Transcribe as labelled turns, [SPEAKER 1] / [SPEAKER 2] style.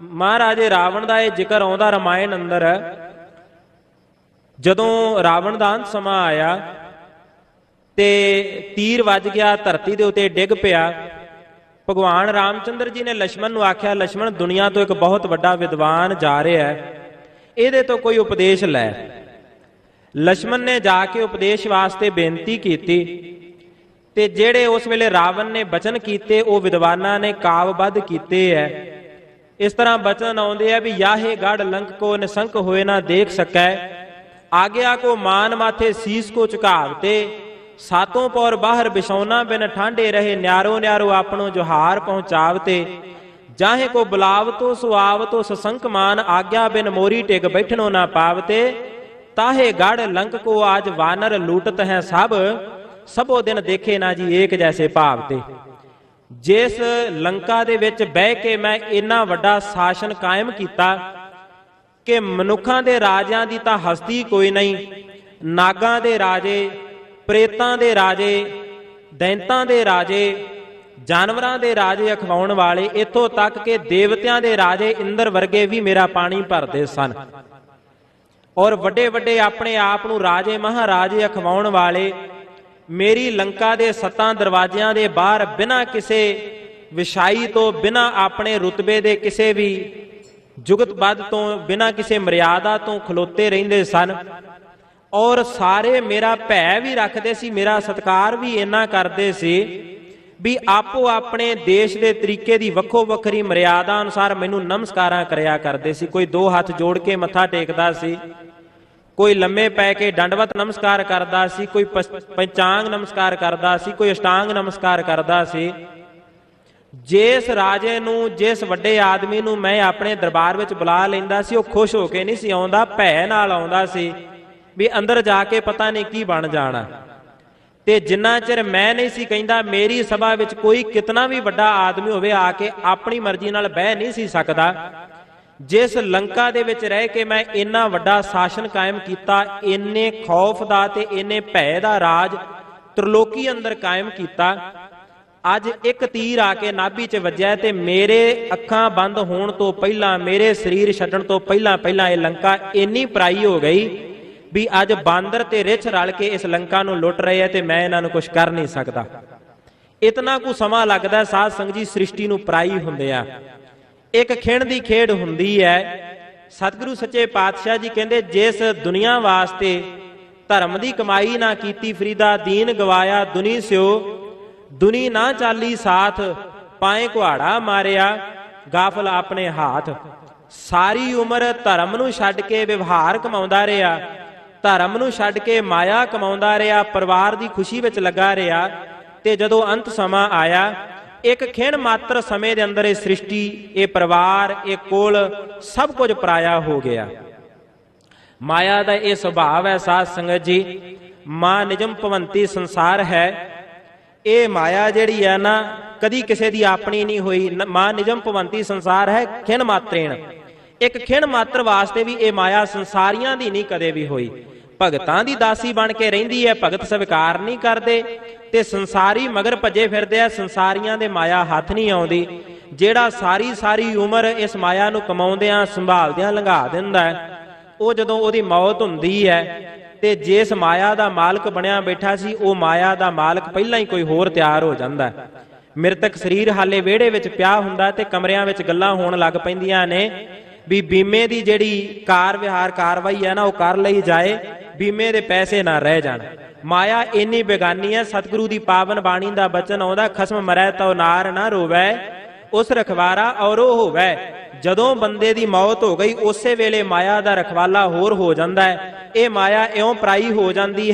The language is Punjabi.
[SPEAKER 1] ਮਹਾਰਾਜੇ, ਰਾਵਣ ਦਾ ਇਹ ਜ਼ਿਕਰ ਆਉਂਦਾ, ਰਮਾਇਣ ਅੰਦਰ। ਜਦੋਂ ਰਾਵਣ ਦਾ ਅੰਤ ਸਮਾਂ ਆਇਆ ਤੇ ਤੀਰ ਵੱਜ ਗਿਆ, ਧਰਤੀ ਦੇ ਉੱਤੇ ਡਿੱਗ ਪਿਆ, ਭਗਵਾਨ ਰਾਮਚੰਦਰ ਜੀ ਨੇ ਲక్ష్మణ ਨੂੰ ਆਖਿਆ ਲక్ష్మణ ਦੁਨੀਆ ਤੋਂ ਇੱਕ ਬਹੁਤ ਵੱਡਾ ਵਿਦਵਾਨ ਜਾ ਰਿਹਾ ਹੈ, ਇਹਦੇ ਤੋਂ ਕੋਈ ਉਪਦੇਸ਼ ਲੈ। ਲక్ష్మణ ਨੇ ਜਾ ਕੇ ਉਪਦੇਸ਼ ਵਾਸਤੇ ਬੇਨਤੀ ਕੀਤੀ ਤੇ ਜਿਹੜੇ ਉਸ ਵੇਲੇ ਰਾਵਣ ਨੇ ਬਚਨ ਕੀਤੇ, ਉਹ ਵਿਦਵਾਨਾਂ ਨੇ ਕਾਵਬੱਧ ਕੀਤੇ ਐ ਇਸ ਤਰ੍ਹਾਂ ਬਚਨ ਆਉਂਦੇ ਆ ਵੀ ਯਾਹੇ ਗੜ ਲੰਕ ਕੋ ਨਿਸੰਕ ਹੋਏ ਨਾ ਦੇਖ ਸਕੈ। ਆਗਿਆ ਕੋ ਮਾਨ ਮਾਥੇ ਸੀਸ ਕੋ ਝੁਕਾਵਤੇ ਸਾਤੋਂ ਪੌਰ ਬਾਹਰ ਬਿਛੌਨਾ ਬਿਨ ਠਾਂਡੇ ਰਹੇ ਨਿਆਰੋ ਨਿਆਰੋ ਆਪਣੋ ਜੋਹਾਰ ਪਹੁੰਚਾਵਤੇ ਜਾਹੇ ਕੋ ਬੁਲਾਵਤੋ ਸੁਆਵਤੋ ਸਸੰਕ ਮਾਨ ਆਗਿਆ ਬਿਨ ਮੋਰੀ ਟਿਕ ਬੈਠਣੋ ਨਾ ਪਾਵਤੇ ਤਾਹੇ ਗੜ ਲੰਕ ਕੋ ਆਜ ਵਾਨਰ ਲੂਟਤ ਹੈ ਸਭ, ਸਭੋ ਦਿਨ ਦੇਖੇ ਨਾ ਜੀ ਏਕ ਜੈਸੇ ਭਾਵਤੇ ਜਿਸ ਲੰਕਾ ਦੇ ਵਿੱਚ ਬਹਿ ਕੇ ਮੈਂ ਇੰਨਾ ਵੱਡਾ ਸ਼ਾਸਨ ਕਾਇਮ ਕੀਤਾ ਕਿ ਮਨੁੱਖਾਂ ਦੇ ਰਾਜਿਆਂ ਦੀ ਤਾਂ ਹਸਤੀ ਕੋਈ ਨਹੀਂ, ਨਾਗਾਂ ਦੇ ਰਾਜੇ, ਪ੍ਰੇਤਾਂ ਦੇ ਰਾਜੇ, ਦੈਂਤਾਂ ਦੇ ਰਾਜੇ, ਜਾਨਵਰਾਂ ਦੇ ਰਾਜੇ ਅਖਵਾਉਣ ਵਾਲੇ, ਇੱਥੋਂ ਤੱਕ ਕਿ ਦੇਵਤਿਆਂ ਦੇ ਰਾਜੇ ਇੰਦਰ ਵਰਗੇ ਵੀ ਮੇਰਾ ਪਾਣੀ ਭਰਦੇ ਸਨ। ਔਰ ਵੱਡੇ ਵੱਡੇ ਆਪਣੇ ਆਪ ਨੂੰ ਰਾਜੇ, ਮਹਾਰਾਜੇ ਅਖਵਾਉਣ ਵਾਲੇ ਮੇਰੀ ਲੰਕਾ ਦੇ ਸੱਤਾਂ ਦਰਵਾਜ਼ਿਆਂ ਦੇ ਬਾਹਰ ਬਿਨਾਂ ਕਿਸੇ ਵਿਸ਼ਾਈ ਤੋਂ, ਬਿਨਾਂ ਆਪਣੇ ਰੁਤਬੇ ਦੇ ਕਿਸੇ ਵੀ ਜੁਗਤਬੱਧ ਤੋਂ, ਬਿਨਾਂ ਕਿਸੇ ਮਰਿਆਦਾ ਤੋਂ ਖਲੋਤੇ ਰਹਿੰਦੇ ਸਨ। ਔਰ ਸਾਰੇ ਮੇਰਾ ਭੈ ਵੀ ਰੱਖਦੇ ਸੀ, ਮੇਰਾ ਸਤਕਾਰ ਵੀ ਇੰਨਾ ਕਰਦੇ ਸੀ ਵੀ ਆਪੋ ਆਪਣੇ ਦੇਸ਼ ਦੇ ਤਰੀਕੇ ਦੀ ਵੱਖੋ ਵੱਖਰੀ ਮਰਿਆਦਾ ਅਨੁਸਾਰ ਮੈਨੂੰ ਨਮਸਕਾਰਾਂ ਕਰਿਆ ਕਰਦੇ ਸੀ। ਕੋਈ ਦੋ ਹੱਥ ਜੋੜ ਕੇ ਮੱਥਾ ਟੇਕਦਾ ਸੀ। ਕੋਈ ਲੰਮੇ ਪੈ ਕੇ ਦੰਡਵਤ ਨਮਸਕਾਰ ਕਰਦਾ ਸੀ, ਕੋਈ ਪਸ- ਪੰਚਾਂਗ ਨਮਸਕਾਰ ਕਰਦਾ ਸੀ, ਕੋਈ ਅਸ਼ਟਾਂਗ ਨਮਸਕਾਰ ਕਰਦਾ ਸੀ। ਜਿਸ ਰਾਜੇ ਨੂੰ, ਜਿਸ ਵੱਡੇ ਆਦਮੀ ਨੂੰ ਮੈਂ ਆਪਣੇ ਦਰਬਾਰ ਵਿੱਚ ਬੁਲਾ ਲੈਂਦਾ ਸੀ, ਉਹ ਖੁਸ਼ ਹੋ ਕੇ ਨਹੀਂ ਸੀ ਆਉਂਦਾ ਭੈ ਨਾਲ ਆਉਂਦਾ ਸੀ ਵੀ ਅੰਦਰ ਜਾ ਕੇ ਪਤਾ ਨਹੀਂ ਕੀ ਬਣ ਜਾਣਾ। ਤੇ ਜਿੰਨਾ ਚਿਰ ਮੈਂ ਨਹੀਂ ਸੀ ਕਹਿੰਦਾ, ਮੇਰੀ ਸਭਾ ਵਿੱਚ ਕੋਈ ਕਿਤਨਾ ਵੀ ਵੱਡਾ ਆਦਮੀ ਹੋਵੇ, ਆ ਕੇ ਆਪਣੀ ਮਰਜ਼ੀ ਨਾਲ ਬਹਿ ਨਹੀਂ ਸੀ ਸਕਦਾ। ਜਿਸ ਲੰਕਾ ਦੇ ਵਿੱਚ ਰਹਿ ਕੇ ਮੈਂ ਇੰਨਾ ਵੱਡਾ ਸ਼ਾਸਨ ਕਾਇਮ ਕੀਤਾ, ਇੰਨੇ ਖੌਫ ਦਾ ਤੇ ਇੰਨੇ ਭੈ ਦਾ ਰਾਜ ਤ੍ਰਿਲੋਕੀ ਅੰਦਰ ਕਾਇਮ ਕੀਤਾ, ਅੱਜ ਇੱਕ ਤੀਰ ਆ ਕੇ ਨਾਭੀ 'ਚ ਵੱਜਿਆ ਤੇ ਮੇਰੇ ਅੱਖਾਂ ਬੰਦ ਹੋਣ ਤੋਂ ਪਹਿਲਾਂ, ਮੇਰੇ ਸਰੀਰ ਛੱਡਣ ਤੋਂ ਪਹਿਲਾਂ ਪਹਿਲਾਂ ਇਹ ਲੰਕਾ ਇੰਨੀ ਪਰਾਈ ਹੋ ਗਈ ਵੀ ਅੱਜ ਬਾਂਦਰ ਤੇ ਰਿਛ ਰਲ ਕੇ ਇਸ ਲੰਕਾ ਨੂੰ ਲੁੱਟ ਰਹੇ ਆ ਤੇ ਮੈਂ ਇਹਨਾਂ ਨੂੰ ਕੁਝ ਕਰ ਨਹੀਂ ਸਕਦਾ। ਇਤਨਾ ਕੁ ਸਮਾਂ ਲੱਗਦਾ ਸਾਧ ਸੰਗਤ ਜੀ ਸ੍ਰਿਸ਼ਟੀ ਨੂੰ ਪਰਾਈ ਹੁੰਦੇ ਆ। ਇੱਕ ਖਿਣ ਦੀ ਖੇਡ ਹੁੰਦੀ ਹੈ। ਸਤਿਗੁਰੂ ਸੱਚੇ ਪਾਤਸ਼ਾਹ ਜੀ ਕਹਿੰਦੇ, ਜਿਸ ਦੁਨੀਆ ਵਾਸਤੇ ਧਰਮ ਦੀ ਕਮਾਈ ਨਾ ਕੀਤੀ, ਫਰੀਦਾ ਦੀਨ ਗਵਾਇਆ, ਦੁਨੀ ਸਿਓ, ਦੁਨੀ ਨਾ ਚਾਲੀ ਸਾਥ, ਪਾਏ ਕੁਹਾੜਾ ਮਾਰਿਆ, ਗਾਫਲ ਆਪਣੇ ਹਾਥ। ਸਾਰੀ ਉਮਰ ਧਰਮ ਨੂੰ ਛੱਡ ਕੇ ਵਿਵਹਾਰ ਕਮਾਉਂਦਾ ਰਿਹਾ। ਧਰਮ ਨੂੰ ਛੱਡ ਕੇ ਮਾਇਆ ਕਮਾਉਂਦਾ ਰਿਹਾ। ਪਰਿਵਾਰ ਦੀ ਖੁਸ਼ੀ ਵਿੱਚ ਲੱਗਾ ਰਿਹਾ। ਤੇ ਜਦੋਂ ਅੰਤ ਸਮਾਂ ਆਇਆ ਇੱਕ ਖਿਣ ਮਾਤਰ ਸਮੇਂ ਦੇ ਅੰਦਰ ਇਹ ਸ੍ਰਿਸ਼ਟੀ, ਇਹ ਪਰਿਵਾਰ, ਇਹ ਕੋਲ ਸਭ ਕੁਝ ਪਰਾਇਆ ਹੋ ਗਿਆ। ਮਾਇਆ ਦਾ ਇਹ ਸੁਭਾਅ ਹੈ ਸਾਧ ਸੰਗਤ ਜੀ। ਮਾ ਨਿਜਮ ਭਵੰਤੀ ਸੰਸਾਰ ਹੈ। ਇਹ ਮਾਇਆ ਜਿਹੜੀ ਹੈ ਨਾ, ਕਦੀ ਕਿਸੇ ਦੀ ਆਪਣੀ ਨਹੀਂ ਹੋਈ। ਨ- ਮਾ ਨਿਜਮ ਭਵੰਤੀ ਸੰਸਾਰ ਹੈ, ਖਿਣ ਮਾਤਰੇਣ। ਇੱਕ ਖਿਣ ਮਾਤਰ ਵਾਸਤੇ ਵੀ ਇਹ ਮਾਇਆ ਸੰਸਾਰੀਆਂ ਦੀ ਨਹੀਂ ਕਦੇ ਵੀ ਹੋਈ। ਭਗਤਾਂ ਦੀ ਦਾਸੀ ਬਣ ਕੇ ਰਹਿੰਦੀ ਹੈ ਭਗਤ ਸਵੀਕਾਰ ਨਹੀਂ ਕਰਦੇ ਤੇ ਸੰਸਾਰੀ ਮਗਰ ਭੱਜੇ ਫਿਰਦੇ ਆ ਸੰਸਾਰੀਆਂ ਦੇ ਮਾਇਆ ਹੱਥ ਨਹੀਂ ਆਉਂਦੀ। ਜਿਹੜਾ ਸਾਰੀ ਸਾਰੀ ਉਮਰ ਇਸ ਮਾਇਆ ਨੂੰ ਕਮਾਉਂਦਿਆਂ ਸੰਭਾਲਦਿਆਂ ਲੰਘਾ ਦਿੰਦਾ ਹੈ ਉਹ ਜਦੋਂ ਉਹਦੀ ਮੌਤ ਹੁੰਦੀ ਹੈ ਤੇ ਜਿਸ ਮਾਇਆ ਦਾ ਮਾਲਕ ਬਣਿਆ ਬੈਠਾ ਸੀ ਉਹ ਮਾਇਆ ਦਾ ਮਾਲਕ ਪਹਿਲਾਂ ਹੀ ਕੋਈ ਹੋਰ ਤਿਆਰ ਹੋ ਜਾਂਦਾ ਮ੍ਰਿਤਕ ਸਰੀਰ ਹਾਲੇ ਵਿਹੜੇ ਵਿੱਚ ਪਿਆ ਹੁੰਦਾ ਤੇ ਕਮਰਿਆਂ ਵਿੱਚ ਗੱਲਾਂ ਹੋਣ ਲੱਗ ਪੈਂਦੀਆਂ ਨੇ ਵੀ ਬੀਮੇ ਦੀ ਜਿਹੜੀ ਕਾਰ ਵਿਹਾਰ ਕਾਰਵਾਈ ਹੈ ਨਾ ਉਹ ਕਰ ਲਈ ਜਾਏ। ਬੀਮੇ ਦੇ ਪੈਸੇ ਨਾ ਰਹਿ ਜਾਣ। ਮਾਇਆ ਇੰਨੀ ਬੇਗਾਨੀ ਹੈ, ਸਤਿਗੁਰੂ ਦੀ ਪਾਵਨ ਬਾਣੀ ਦਾ ਬਚਨ ਆਉਂਦਾ, ਖਸਮ ਮਰੈ ਤਉ ਨਾਰ ਨਾ ਰੋਵੈ, ਉਸ ਰਖਵਾਰਾ ਔਰ ਉਹ ਹੋਵੈ। ਜਦੋਂ ਬੰਦੇ ਦੀ ਮੌਤ ਹੋ ਗਈ, ਉਸੇ ਵੇਲੇ ਮਾਇਆ ਦਾ ਰਖਵਾਲਾ ਹੋਰ ਹੋ ਜਾਂਦਾ ਹੈ। ਇਹ ਮਾਇਆ ਇਉਂ ਪਰਾਈ ਹੋ ਜਾਂਦੀ ਹੈ